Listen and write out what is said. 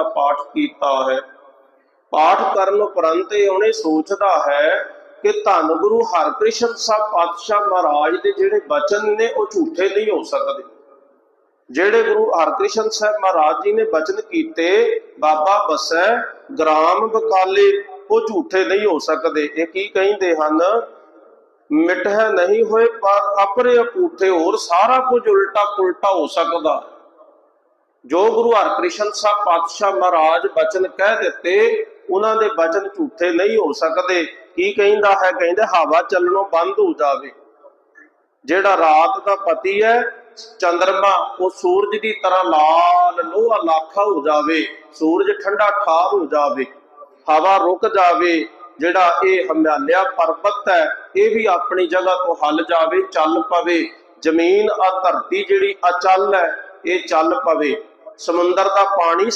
ਦਾ ਪਾਠ ਕੀਤਾ ਹੈ। ਪਾਠ ਕਰਨ ਉਪਰੰਤ ਇਹ ਉਹਨੇ ਸੋਚਦਾ ਹੈ ਕਿ ਧੰਨ ਗੁਰੂ ਹਰਕ੍ਰਿਸ਼ਨ ਸਾਹਿਬ ਪਾਤਸ਼ਾਹ ਮਹਾਰਾਜ ਦੇ ਜਿਹੜੇ ਬਚਨ ਨੇ ਉਹ ਝੂਠੇ ਨਹੀਂ ਹੋ ਸਕਦੇ। ਜਿਹੜੇ ਗੁਰੂ ਹਰਕ੍ਰਿਸ਼ਨ ਸਾਹਿਬ ਮਹਾਰਾਜ ਜੀ ਨੇ ਬਚਨ ਕੀਤੇ, ਬਾਬਾ ਬਸੈ, ਗ੍ਰਾਮ ਬਕਾਲੇ, ਉਹ ਝੂਠੇ ਨਹੀਂ ਹੋ ਸਕਦੇ। ਇਹ ਕੀ ਕਹਿੰਦੇ ਹਨ? ਮਿਟਹਿ ਨਹੀਂ ਹੋਏ ਪਰ ਅਪਰੇ ਅਪੂਠੇ ਹੋਰ ਸਾਰਾ ਕੁਝ ਉਲਟਾ ਪੁਲਟਾ ਹੋ ਸਕਦਾ। ਜੋ ਗੁਰੂ ਹਰਕ੍ਰਿਸ਼ਨ ਸਾਹਿਬ ਪਾਤਸ਼ਾਹ ਮਹਾਰਾਜ ਬਚਨ ਕਹਿ ਦਿੱਤੇ, ਉਹਨਾਂ ਦੇ ਬਚਨ ਝੂਠੇ ਨਹੀਂ ਹੋ ਸਕਦੇ। ਕੀ ਕਹਿੰਦਾ ਹੈ? ਕਹਿੰਦੇ, ਹਵਾ ਚੱਲਣੋਂ ਬੰਦ ਹੋ ਜਾਵੇ। ਜਿਹੜਾ ਰਾਤ ਦਾ ਪਤੀ ਹੈ, ਚੰਦਰਮਾ, ਉਹ ਸੂਰਜ ਦੀ ਤਰ੍ਹਾਂ ਲਾਲ ਲੋਹਾ ਲਾਖਾ ਹੋ ਜਾਵੇ। ਸੂਰਜ ਠੰਡਾ ਠਾਰ ਹੋ ਜਾਵੇ। ਹਵਾ ਰੁਕ ਜਾਵੇ। ਜਿਹੜਾ ਇਹ ਹਮਿਆਲਿਆ ਪਰਬਤ ਹੈ, ਇਹ ਵੀ ਆਪਣੀ ਜਗ੍ਹਾ ਤੋਂ ਹਲ ਜਾਵੇ, ਚੱਲ ਪਵੇ। ਜ਼ਮੀਨ ਆ ਧਰਤੀ ਜਿਹੜੀ ਅਚਲ ਹੈ, ਇਹ ਚੱਲ ਪਵੇ। ਸਮੁੰਦਰ ਦਾ ਪਾਣੀ